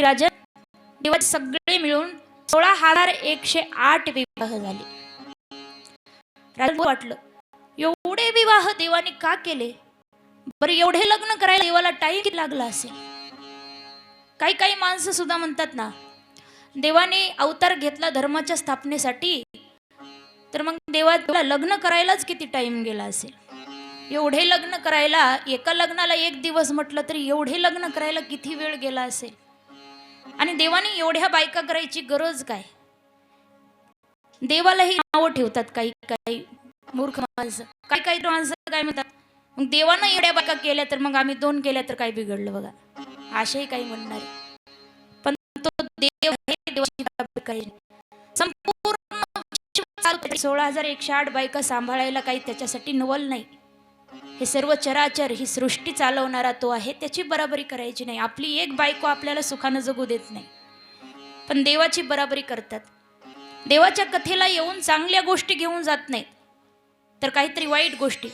राजन दिवस सगळे मिळून सोळा हजार एकशे आठ विवाह झाले. राजाला वाटलं एवढे विवाह देवाने का केले? बरं एवढे लग्न करायला देवाला टाईम किती लागला असेल? काही काही माणसं सुद्धा म्हणतात ना देवाने अवतार घेतला धर्माच्या स्थापनेसाठी तर मग देवाला लग्न करायलाच किती टाइम गेला असेल? एवढे लग्न करायला एका लग्नाला एक दिवस म्हटलं तरी एवढे लग्न करायला किती वेळ गेला असेल? आणि देवाने एवढ्या बायका करायची गरज काय? देवालाही नावं ठेवतात काही काही मूर्ख माणसं. काही काही माणसं काय म्हणतात मग देवानं एवढ्या बायका केल्या तर मग आम्ही दोन केल्या तर काय बिघडलं बघा. असेही काही म्हणणार. पण तो देव आहे देवाची संपूर्ण सोळा हजार एकशे आठ बायका सांभाळायला काही त्याच्यासाठी नवल नाही. हे सर्व चराचर ही सृष्टी चालवणारा तो आहे त्याची बराबरी करायची नाही. आपली एक बायको आपल्याला सुखानं जगू देत नाही. पण देवाची बराबरी करतात. देवाच्या कथेला येऊन चांगल्या गोष्टी घेऊन जात नाहीत. तर काहीतरी वाईट गोष्टी.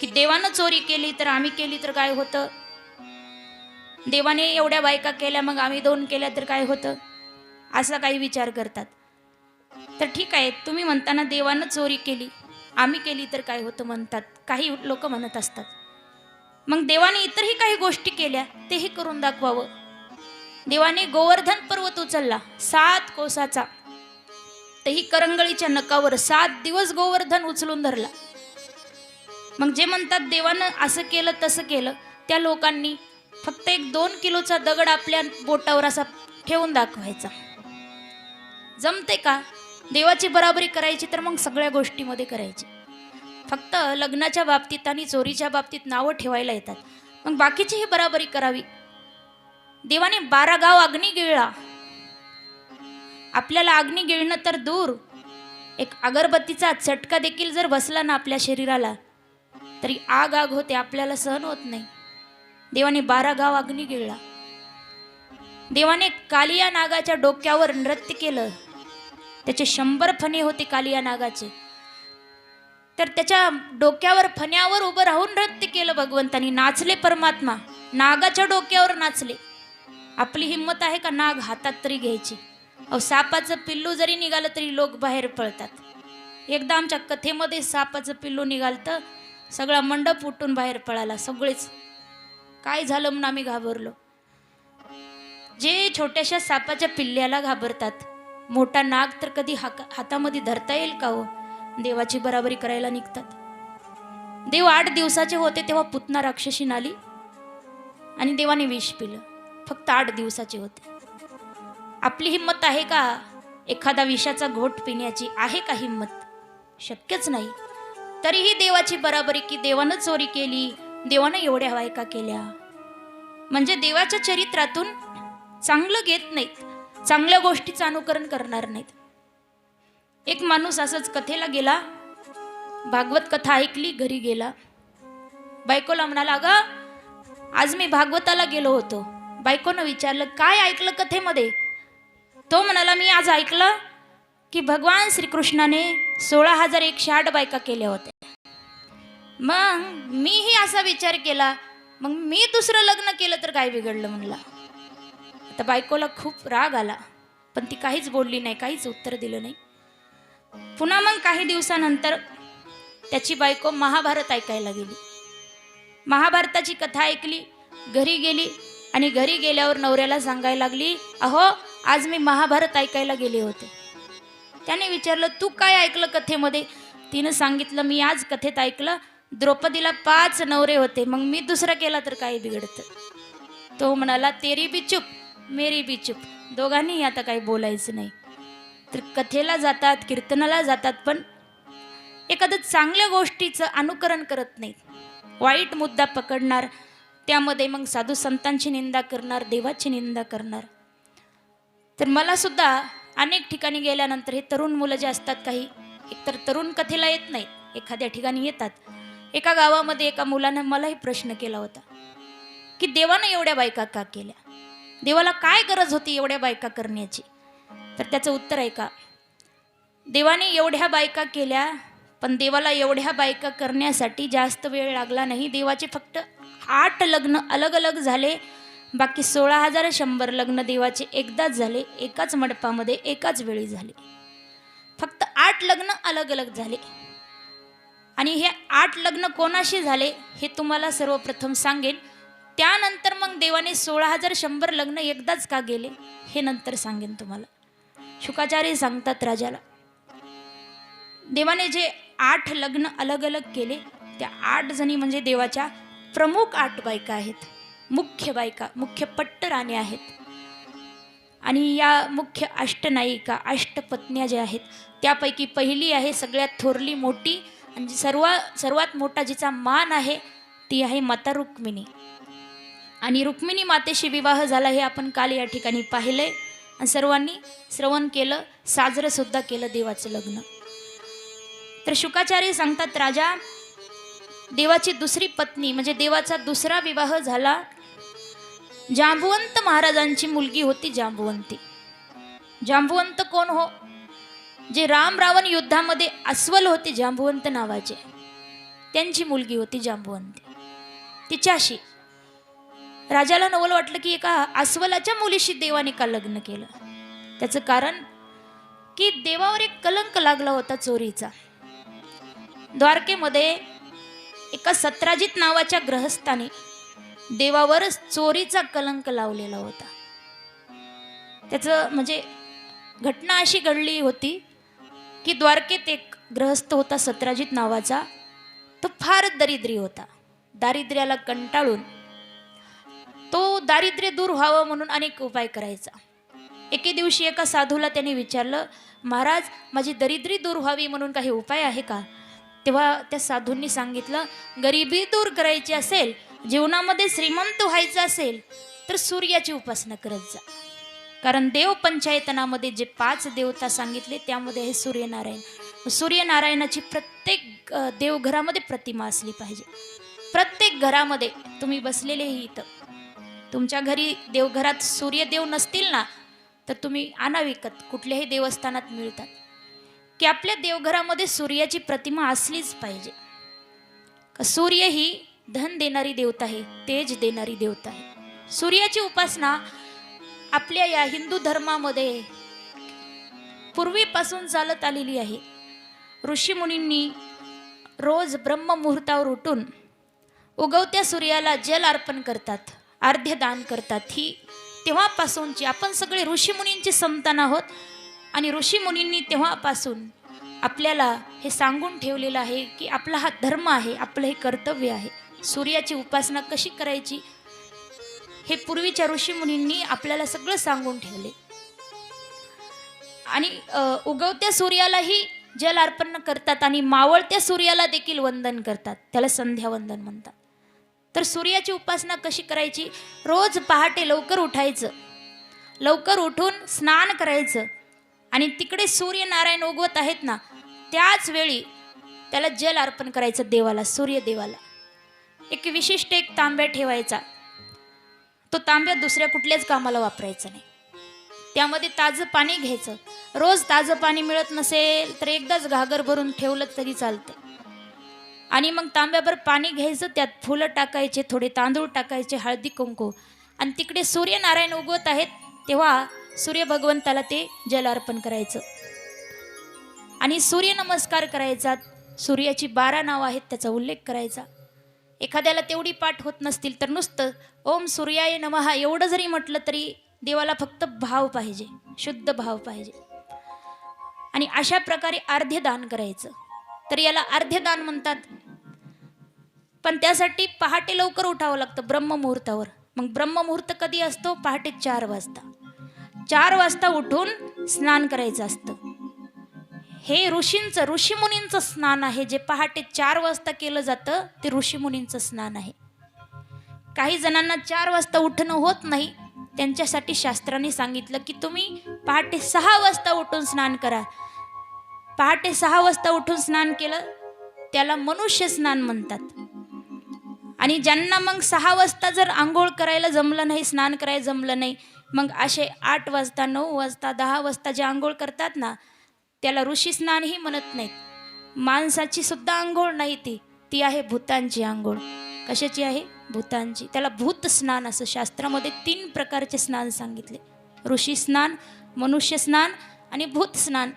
की देवानं चोरी केली तर आम्ही केली तर काय होतं? देवाने एवढ्या बायका केल्या मग आम्ही दोन केल्या तर काय होतं? असा काही विचार करतात. तर ठीक आहे तुम्ही म्हणताना देवानं चोरी केली. आम्ही केली तर काय होतं म्हणतात. काही लोक म्हणत असतात. मग देवाने इतरही काही गोष्टी केल्या तेही करून दाखवावं. देवाने गोवर्धन पर्वत उचलला सात कोसाचा. तेही करंगळीच्या नकावर सात दिवस गोवर्धन उचलून धरला. मग जे म्हणतात देवानं असं केलं तसं केलं त्या लोकांनी फक्त एक दोन किलोचा दगड आपल्या बोटावर असा ठेवून दाखवायचा. जमते का? देवाची बराबरी करायची तर मग सगळ्या गोष्टीमध्ये करायची. फक्त लग्नाच्या बाबतीत आणि चोरीच्या बाबतीत नावं ठेवायला येतात. मग बाकीची ही बराबरी करावी. देवाने बारा गाव अग्नी गिळला. आपल्याला अग्नी गिळणं तर दूर. एक अगरबत्तीचा चटका देखील जर बसला ना आपल्या शरीराला तरी आग आग होते आपल्याला सहन होत नाही. देवाने बारा गाव अग्नी गिळला. देवाने कालिया नागाच्या डोक्यावर नृत्य केलं. त्याचे शंभर फणे होते कालिया नागाचे. तर त्याच्या डोक्यावर फण्यावर उभं राहून नृत्य केलं भगवंतानी. नाचले परमात्मा. नागाच्या डोक्यावर नाचले. आपली हिंमत आहे का नाग हातात तरी घ्यायची? अहो सापाचं पिल्लू जरी निघालं तरी लोक बाहेर पळतात. एकदा आमच्या कथेमध्ये सापाचं पिल्लू निघालतं सगळा मंडप उठून बाहेर पळाला. सगळेच काय झालं? म्हणून आम्ही घाबरलो. जे छोट्याशा सापाच्या पिल्ल्याला घाबरतात मोठा नाग तर कधी हाका हातामध्ये धरता येईल का हो? देवाची बराबरी करायला निघतात. देव आठ दिवसाचे होते तेव्हा पुतना राक्षसी नाली आणि देवाने विष पिलं. फक्त आठ दिवसाचे होते. आपली हिंमत आहे का? एखादा विषाचा घोट पिण्याची आहे का हिंमत? शक्यच नाही. तरीही देवाची बराबरी की देवानं चोरी केली देवानं एवढ्या वायका केल्या. म्हणजे देवाच्या चरित्रातून चांगलं घेत नाहीत. चांगल्या गोष्टीचं अनुकरण करणार नाहीत. एक माणूस असंच कथेला गेला भागवत कथा ऐकली घरी गेला. बायकोला म्हणाला अगं आज मी भागवताला गेलो होतो. बायकोनं विचारलं काय ऐकलं कथेमध्ये? तो म्हणाला मी आज ऐकलं की भगवान श्रीकृष्णाने सोळा हजार एकशे आठ बायका केल्या होत्या. मग मीही असा विचार केला. मग मी दुसरं लग्न केलं तर काय बिघडलं म्हणला. तर बायकोला खूप राग आला. पण ती काहीच बोलली नाही काहीच उत्तर दिलं नाही. पुन्हा मग काही दिवसानंतर त्याची बायको महाभारत ऐकायला गेली. महाभारताची कथा ऐकली घरी गेली आणि घरी गेल्यावर नवऱ्याला सांगायला लागली अहो आज मी महाभारत ऐकायला गेले होते. त्याने विचारलं तू काय ऐकलं कथेमध्ये? तिनं सांगितलं मी आज कथेत ऐकलं द्रौपदीला पाच नवरे होते मग मी दुसरा केला तर काय बिघडतं? तो म्हणाला तेरी बी चुप मेरी बी चुप। दोघांनीही आता काही बोलायचं नाही. तर कथेला जातात कीर्तनाला जातात पण एखादं चांगल्या गोष्टीचं अनुकरण करत नाहीत. वाईट मुद्दा पकडणार त्यामध्ये मग साधू संतांची निंदा करणार देवाची निंदा करणार. तर मला सुद्धा अनेक ठिकाणी गेल्यानंतर हे तरुण मुलं जे असतात काही एकतर तरुण कथेला येत नाहीत एखाद्या ठिकाणी येतात. एका गावामध्ये एका मुलानं मलाही प्रश्न केला होता की देवानं एवढ्या बायका का केल्या? देवाला काय गरज होती एवढ्या बायका करण्याची? तर त्याचं उत्तर आहे का देवाने एवढ्या बायका केल्या पण देवाला एवढ्या बायका करण्यासाठी जास्त वेळ लागला नाही. देवाचे फक्त आठ लग्न अलग अलग झाले. बाकी सोळा हजार शंभर लग्न देवाचे एकदाच झाले. एकाच मंडपामध्ये एकाच वेळी झाले. फक्त आठ लग्न अलग अलग झाले. आणि हे आठ लग्न कोणाशी झाले हे तुम्हाला सर्वप्रथम सांगेन. त्यानंतर मग देवाने सोळा हजार शंभर लग्न एकदाच का गेले हे नंतर सांगेन तुम्हाला. शुकाचार्य सांगतात राजाला. देवाने जे आठ लग्न अलग अलग केले त्या आठ जणी म्हणजे देवाच्या प्रमुख आठ बायका आहेत. मुख्य बायका मुख्य पट्टराणे आहेत. आणि या मुख्य अष्टनायिका अष्टपत्न्या ज्या आहेत त्यापैकी पहिली आहे सगळ्यात थोरली मोठी आणि सर्वा सर्व सर्वात मोठा जिचा मान आहे ती आहे माता रुक्मिणी. आणि रुक्मिणी मातेशी विवाह झाला हे आपण काल या ठिकाणी पाहिले. आणि सर्वांनी श्रवण केलं साजरं सुद्धा केलं देवाचं लग्न. तर शुकाचार्य सांगतात राजा देवाची दुसरी पत्नी म्हणजे देवाचा दुसरा विवाह झाला. जांबुवंत महाराजांची मुलगी होती जांबुवंती. जांबुवंत कोण हो? जे राम रावण युद्धामध्ये अस्वल होते जांबुवंत नावाचे. त्यांची मुलगी होती जांबुवंती. तिच्याशी राजाला नवल वाटलं की एका अस्वलाच्या मुलीशी देवाने का लग्न केलं. त्याचं कारण की देवावर एक कलंक लागला होता चोरीचा. द्वारकेमध्ये एका सत्राजित नावाच्या ग्रहस्थाने देवावरच चोरीचा कलंक लावलेला होता. त्याचं म्हणजे घटना अशी घडली होती की द्वारकेत एक ग्रहस्थ होता सत्राजित नावाचा. तो फार दरिद्री होता. दारिद्र्याला कंटाळून तो दारिद्र्य दूर व्हावं म्हणून अनेक उपाय करायचा. एके दिवशी एका साधूला त्याने विचारलं महाराज माझी दरिद्री दूर व्हावी म्हणून काही उपाय आहे का? तेव्हा त्या साधूंनी सांगितलं गरिबी दूर करायची असेल जीवनामध्ये श्रीमंत व्हायचं असेल तर सूर्याची उपासना करत जा. कारण देव पंचायतनामध्ये जे पाच देवता सांगितले त्यामध्ये आहे सूर्यनारायण. सूर्यनारायणाची प्रत्येक देवघरामध्ये प्रतिमा असली पाहिजे. प्रत्येक घरामध्ये तुम्ही बसलेलेही इथं. तुमच्या घरी देवघरात सूर्यदेव नसतील ना तर तुम्ही आणा विकत. कुठल्याही देवस्थानात मिळतात. की आपल्या देवघरामध्ये सूर्याची प्रतिमा असलीच पाहिजे. का सूर्य ही धन देणारी देवता आहे तेज देणारी देवता आहे. सूर्याची उपासना आपल्या या हिंदू धर्मामध्ये पूर्वीपासून चालत आलेली आहे. ऋषीमुनींनी रोज ब्रह्ममुहूर्तावर उठून उगवत्या सूर्याला जल अर्पण करतात. अर्ध्य दान करतात ही. तेव्हापासूनची आपण सगळे ऋषीमुनींची संतान आहोत आणि ऋषीमुनींनी तेव्हापासून आपल्याला हे सांगून ठेवलेलं आहे की आपला हा धर्म आहे आपलं हे कर्तव्य आहे. सूर्याची उपासना कशी करायची? हे पूर्वीच्या ऋषीमुनींनी आपल्याला सगळं सांगून ठेवले. आणि उगवत्या सूर्यालाही जल अर्पण करतात आणि मावळत्या सूर्याला देखील वंदन करतात. त्याला संध्या वंदन म्हणतात. तर सूर्याची उपासना कशी करायची? रोज पहाटे लवकर उठायचं. लवकर उठून स्नान करायचं. आणि तिकडे सूर्यनारायण उगवत आहेत ना त्याच वेळी त्याला जल अर्पण करायचं देवाला सूर्यदेवाला. एक विशिष्ट एक तांब्या ठेवायचा. तो तांब्या दुसऱ्या कुठल्याच कामाला वापरायचा नाही. त्यामध्ये ताजं पाणी घ्यायचं. रोज ताजं पाणी मिळत नसेल तर एकदाच घागर भरून ठेवलं तरी चालतं आणि मग तांब्याभर पाणी घ्यायचं त्यात फुलं टाकायचे थोडे तांदूळ टाकायचे हळदी कुंकू. आणि तिकडे सूर्यनारायण उगवत आहेत तेव्हा सूर्य भगवंताला ते जल अर्पण करायचं. आणि सूर्यनमस्कार करायचा. सूर्याची बारा नावं आहेत त्याचा उल्लेख करायचा. एखाद्याला तेवढी पाठ होत नसतील तर नुसतं ओम सूर्याय नमहा एवढं जरी म्हटलं तरी देवाला फक्त भाव पाहिजे शुद्ध भाव पाहिजे. आणि अशा प्रकारे अर्ध्य दान करायचं. तर याला अर्ध्य दान म्हणतात. पण त्यासाठी पहाटे लवकर उठावं लागतं ब्रह्ममुहूर्तावर. मग ब्रह्ममुहूर्त कधी असतो? पहाटे चार वाजता. चार वाजता उठून स्नान करायचं असतं. हे ऋषींचं ऋषीमुनींचं स्नान आहे. जे पहाटे चार वाजता केलं जातं ते ऋषीमुनींचं स्नान आहे. काही जणांना चार वाजता उठणं होत नाही. त्यांच्यासाठी शास्त्राने सांगितलं की तुम्ही पहाटे सहा वाजता उठून स्नान करा. पहाटे सहा वाजता उठून स्नान केलं. त्याला मनुष्य स्नान म्हणतात. आणि ज्यांना मग सहा वाजता जर आंघोळ करायला जमलं नाही स्नान करायला जमलं नाही मग असे आठ वाजता नऊ वाजता दहा वाजता जे आंघोळ करतात ना त्याला ऋषी स्नानही म्हणत नाहीत. माणसाची सुद्धा आंघोळ नाही ती. ती आहे भूतांची आंघोळ. कशाची आहे? भूतांची. त्याला भूत स्नान असं शास्त्रामध्ये तीन प्रकारचे स्नान सांगितले. ऋषी स्नान मनुष्य स्नान आणि भूत स्नान.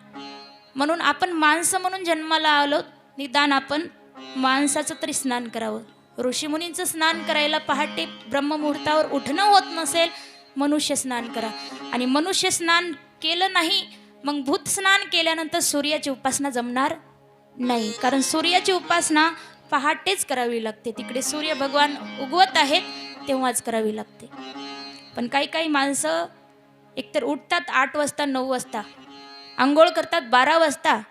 म्हणून आपण माणसं म्हणून जन्माला आलो निदान आपण माणसाचं तरी स्नान करावं. ऋषीमुनींचं स्नान करायला पहाटे ब्रह्ममुहूर्तावर उठणं होत नसेल मनुष्य स्नान करा. आणि मनुष्य स्नान केलं नाही मग भूत स्नान केल्यानंतर सूर्याची उपासना जमणार नाही. कारण सूर्याची उपासना पहाटेच करावी लागते. तिकडे सूर्य भगवान उगवत आहेत तेव्हाच करावी लागते. पण काही काही माणसं एकतर उठतात आठ वाजता नऊ वाजता आंघोळ करतात बारा वाजता.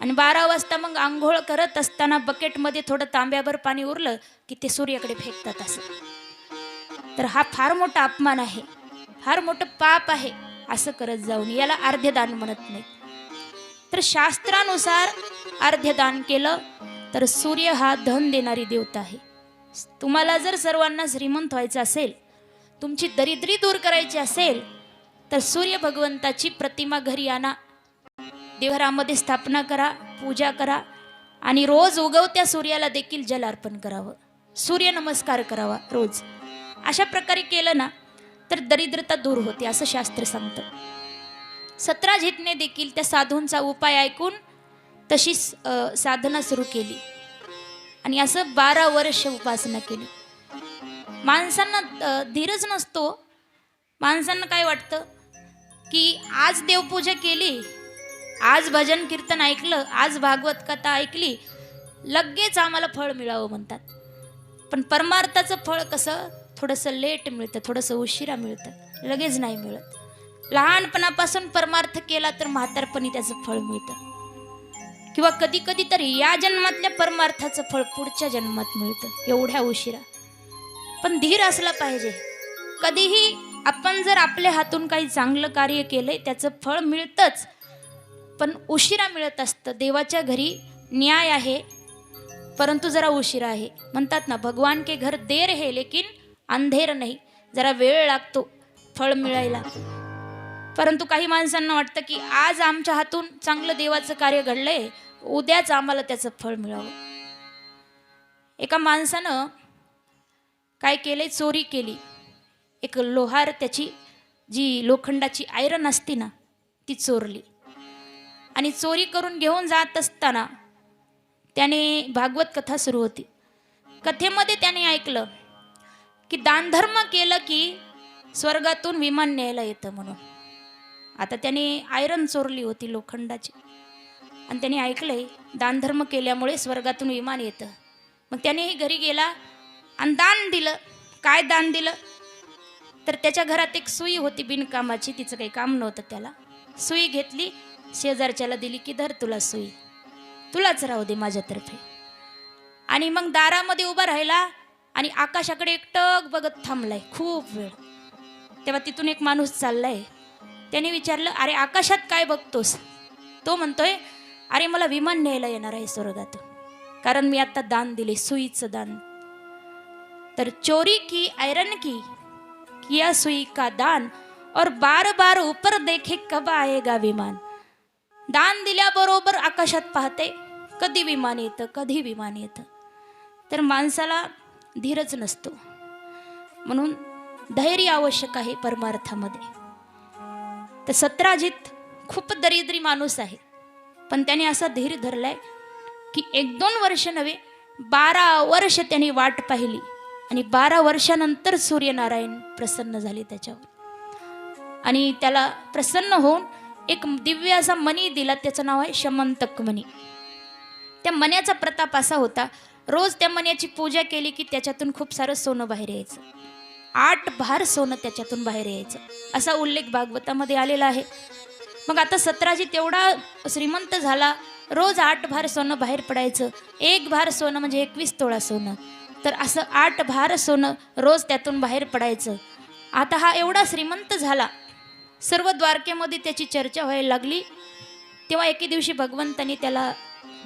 आणि बारा वाजता मग आंघोळ करत असताना बकेटमध्ये थोडं तांब्याभर पाणी उरलं की ते सूर्याकडे फेकतात असं. तर हा फार मोठा अपमान आहे. फार मोठं पाप आहे असं करत जाऊन याला अर्ध्यदान म्हणत नाही तर शास्त्रानुसार अर्ध्यदान केलं तर सूर्य हा धन देणारी देवता आहे. तुम्हाला जर सर्वांना श्रीमंत व्हायचं असेल तुमची दरिद्री दूर करायची असेल तर सूर्य भगवंताची प्रतिमा घरी आणा. देवघरामध्ये स्थापना करा पूजा करा आणि रोज उगवत्या सूर्याला देखील जल अर्पण करावं. सूर्य नमस्कार करावा रोज. अशा प्रकारे केलं ना तर दरिद्रता दूर होते असं शास्त्र सांगतं. सतराजितने देखील त्या साधूंचा उपाय ऐकून तशीच साधना सुरू केली. आणि असं बारा वर्ष उपासना केली. माणसांना धीरज धीरच नसतो. माणसांना काय वाटतं? की आज देवपूजा केली आज भजन कीर्तन ऐकलं आज भागवत कथा ऐकली लगेच आम्हाला फळ मिळावं म्हणतात. पण परमार्थाचं फळ कसं? थोडंसं लेट मिळतं थोडंसं उशिरा मिळतं लगेच नाही मिळत. लहानपणापासून परमार्थ केला तर म्हातारपणी त्याचं फळ मिळतं. किंवा कधी कधी तर या जन्मातल्या परमार्थाचं फळ पुढच्या जन्मात मिळतं एवढ्या उशिरा. पण धीर असला पाहिजे. कधीही आपण जर आपल्या हातून काही चांगलं कार्य केलंय त्याचं फळ मिळतंच. पण उशिरा मिळत असतं. देवाच्या घरी न्याय आहे परंतु जरा उशिरा आहे. म्हणतात ना भगवान के घर देर है लेकिन अंधेर नाही. जरा वेळ लागतो फळ मिळायला. परंतु काही माणसांना वाटतं की आज आमच्या हातून चांगलं देवाचं कार्य घडलंय उद्याच आम्हाला त्याचं फळ मिळावं. एका माणसानं काय केले चोरी केली. एक लोहार त्याची जी लोखंडाची आयरन असते ना ती चोरली. आणि चोरी करून घेऊन जात असताना त्याने भागवत कथा सुरू होती. कथेमध्ये त्याने ऐकलं की दानधर्म केलं की स्वर्गातून विमान न्यायला येतं म्हणून. आता त्याने आयरन चोरली होती लोखंडाची. आणि त्याने ऐकलंय दानधर्म केल्यामुळे स्वर्गातून विमान येतं. मग त्यानेही घरी गेला आणि दान दिलं. काय दान दिलं? तर त्याच्या घरात एक सुई होती बिनकामाची तिचं काही काम नव्हतं त्याला. सुई घेतली शेजारच्याला दिली की धर तुला सुई. तुलाच राहू दे माझ्यातर्फे. आणि मग दारामध्ये उभा राहिला आणि आकाशाकडे एकटक बघत थांबलाय. खूप वेळ. तेव्हा तिथून एक माणूस चाललाय. त्याने विचारलं अरे आकाशात काय बघतोस? तो म्हणतोय अरे मला विमान न्यायला येणार आहे स्वर्गात. कारण मी आता दान दिले सुईचं दान. तर चोरी की आयरन की किया सुई का दान? और बार बार ऊपर देखे कब आएगा विमान? दान दिल्याबरोबर आकाशात पाहते कधी विमान येतं कधी विमान येतं. तर माणसाला धीरच नसतो. म्हणून धैर्य आवश्यक आहे परमार्थामध्ये. तर सत्राजित खूप दरिद्री माणूस आहे. पण त्याने असा धीर धरलाय की एक दोन वर्ष नव्हे बारा वर्ष त्याने वाट पाहिली. आणि बारा वर्षानंतर सूर्यनारायण प्रसन्न झाले त्याच्यावर. आणि त्याला प्रसन्न होऊन एक दिव्य असा मणी दिला त्याचं नाव आहे शमंतक मणी त्या मण्याचा प्रताप असा होता रोज त्या मण्याची पूजा केली की त्याच्यातून खूप सारं सोनं बाहेर यायचं. आठ भार सोनं त्याच्यातून बाहेर यायचं. असा उल्लेख भागवतामध्ये आलेला आहे. मग आता सतराजी तेवढा श्रीमंत झाला रोज आठ भार सोनं बाहेर पडायचं. एक भार सोनं म्हणजे एकवीस तोळा सोनं. तर असं आठ भार सोनं रोज त्यातून बाहेर पडायचं. आता हा एवढा श्रीमंत झाला सर्व द्वारकेमध्ये त्याची चर्चा व्हायला लागली. तेव्हा एके दिवशी भगवंतानी त्याला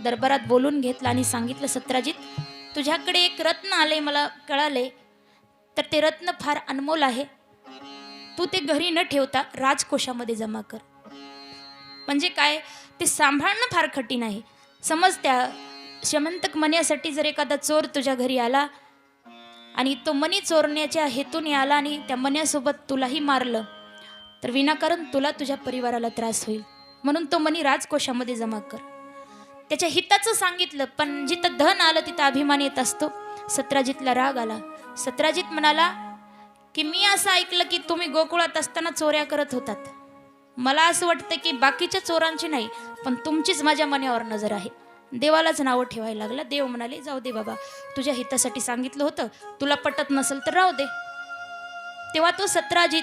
दरबारात बोलून घेतलं आणि सांगितलं सत्राजित तुझ्याकडे एक रत्न आले मला कळाले तर ते रत्न फार अनमोल आहे. तू ते घरी न ठेवता राजकोषामध्ये जमा कर. म्हणजे काय? ते सांभाळणं फार कठीण आहे. समज त्या शमंतक मण्यासाठी जर एखादा चोर तुझ्या घरी आला आणि तो मणी चोरण्याच्या हेतूने आला आणि त्या मण्यासोबत तुलाही मारलं तर विनाकारण तुला तुझ्या परिवाराला त्रास होईल. म्हणून तो मनी राजकोशामध्ये जमा कर. त्याच्या हिताचं सांगितलं पण जिथं धन आलं तिथं अभिमान येत असतो. सत्राजितला राग आला. सत्राजित म्हणाला की मी असं ऐकलं की तुम्ही गोकुळात असताना चोऱ्या करत होतात. मला असं वाटतं की बाकीच्या चोरांची नाही पण तुमचीच माझ्या मनावर नजर आहे. देवालाच नावं ठेवायला लागलं. देव म्हणाले जाऊ दे बाबा. तुझ्या हितासाठी सांगितलं होतं. तुला पटत नसेल तर राहू दे. तेव्हा तो सत्राजित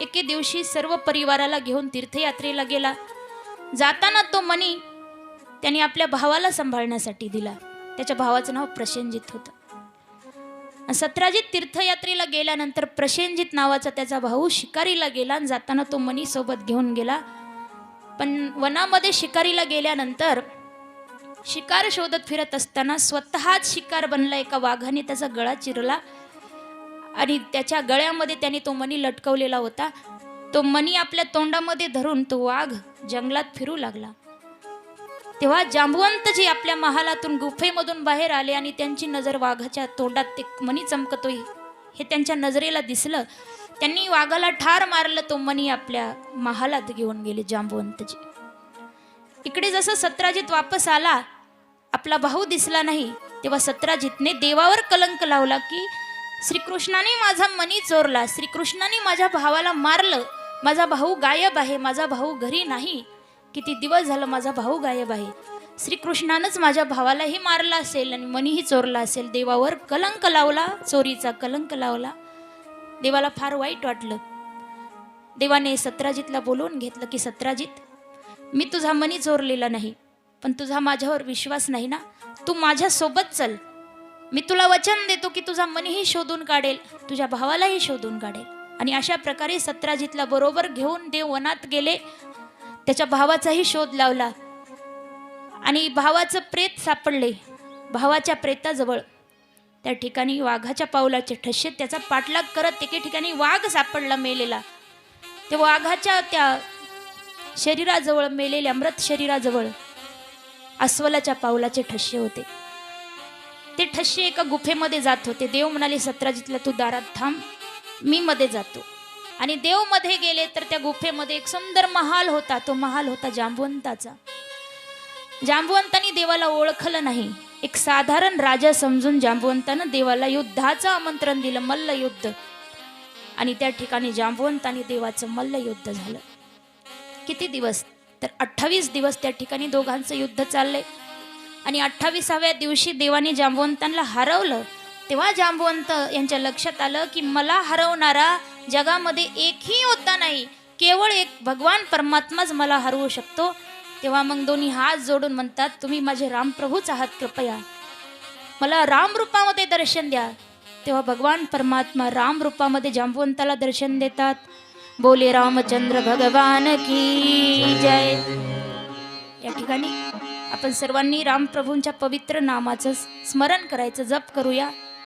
एके दिवशी सर्व परिवाराला घेऊन तीर्थयात्रेला गेला. जाताना तो मणी त्याने आपल्या भावाला सांभाळण्यासाठी दिला. त्याच्या भावाचं नाव प्रसेनजित होतं. सत्राजित तीर्थयात्रेला गेल्यानंतर प्रसेनजित नावाचा त्याचा भाऊ शिकारीला गेला आणि जाताना तो मणी सोबत घेऊन गेला. पण वनामध्ये शिकारीला गेल्यानंतर शिकार शोधत फिरत असताना स्वतःच शिकार बनला एका वाघाने त्याचा गळा चिरला. आणि त्याच्या गळ्यामध्ये त्याने तो मणी लटकवलेला होता. तो मणी आपल्या तोंडामध्ये धरून तो वाघ जंगलात फिरू लागला. तेव्हा जांबवंतजी आपल्या महालातून गुफेमधून बाहेर आले आणि त्यांची नजर वाघाच्या तोंडात ते मणी चमकतोय हे त्यांच्या नजरेला दिसलं. त्यांनी वाघाला ठार मारलं तो मणी आपल्या महालात घेऊन गेले जांबवंतजी. इकडे जसं सत्राजित वापस आला आपला भाऊ दिसला नाही तेव्हा सत्राजितने देवावर कलंक लावला की श्रीकृष्णाने माझा मनी चोरला. श्रीकृष्णाने माझ्या भावाला मारलं. माझा भाऊ गायब आहे. माझा भाऊ घरी नाही. किती दिवस झालं माझा भाऊ गायब आहे. श्रीकृष्णानंच माझ्या भावालाही मारला असेल आणि मनीही चोरला असेल. देवावर कलंक लावला चोरीचा कलंक लावला. देवाला फार वाईट वाटलं. देवाने सत्राजितला बोलवून घेतलं की सत्राजित मी तुझा मनी चोरलेला नाही पण तुझा माझ्यावर विश्वास नाही ना? तू माझ्यासोबत चल. मी तुला वचन देतो की तुझा मनही शोधून काढेल तुझ्या भावालाही शोधून काढेल. आणि अशा प्रकारे सत्राजितला बरोबर घेऊन देव वनात गेले त्याच्या भावाचाही शोध लावला. आणि भावाचं प्रेत सापडले भावाच्या प्रेताजवळ. त्या ठिकाणी वाघाच्या पावलाचे ठसे त्याचा पाठलाग करत एके ठिकाणी वाघ सापडला मेलेला. ते वाघाच्या त्या शरीराजवळ मेलेल्या मृत शरीराजवळ अस्वलाच्या पावलाचे ठसे होते. ते ठसे एका गुफेमध्ये जात होते. देव म्हणाले सत्राजितला तू दारात थांब मी मध्ये जातो. आणि देवमध्ये गेले तर त्या गुफेमध्ये एक सुंदर महाल होता. तो महाल होता जांबवंताचा. जांबवंतानी देवाला ओळखलं नाही. एक साधारण राजा समजून जांबवंतानं देवाला युद्धाचं आमंत्रण दिलं मल्लयुद्ध आणि त्या ठिकाणी जांबवंतानी देवाचं मल्लयुद्ध झालं. किती दिवस? तर अठ्ठावीस दिवस त्या ठिकाणी दोघांचं युद्ध चाललंय. आणि अठ्ठावीसाव्या दिवशी देवाने जांबवंतांना हरवलं तेव्हा जांबवंत यांच्या लक्षात आलं की मला हरवणारा जगामध्ये एकही होता नाही केवळ एक भगवान परमात्माच मला हरवू शकतो. तेव्हा मग दोन्ही हात जोडून म्हणतात तुम्ही माझे रामप्रभूच आहात कृपया. मला रामरूपामध्ये दर्शन द्या. तेव्हा भगवान परमात्मा रामरूपामध्ये जांबवंताला दर्शन देतात. बोले रामचंद्र भगवान की जय. या ठिकाणी आपण सर्वांनी रामप्रभूंच्या पवित्र नामाचं स्मरण करायचं जप करूया.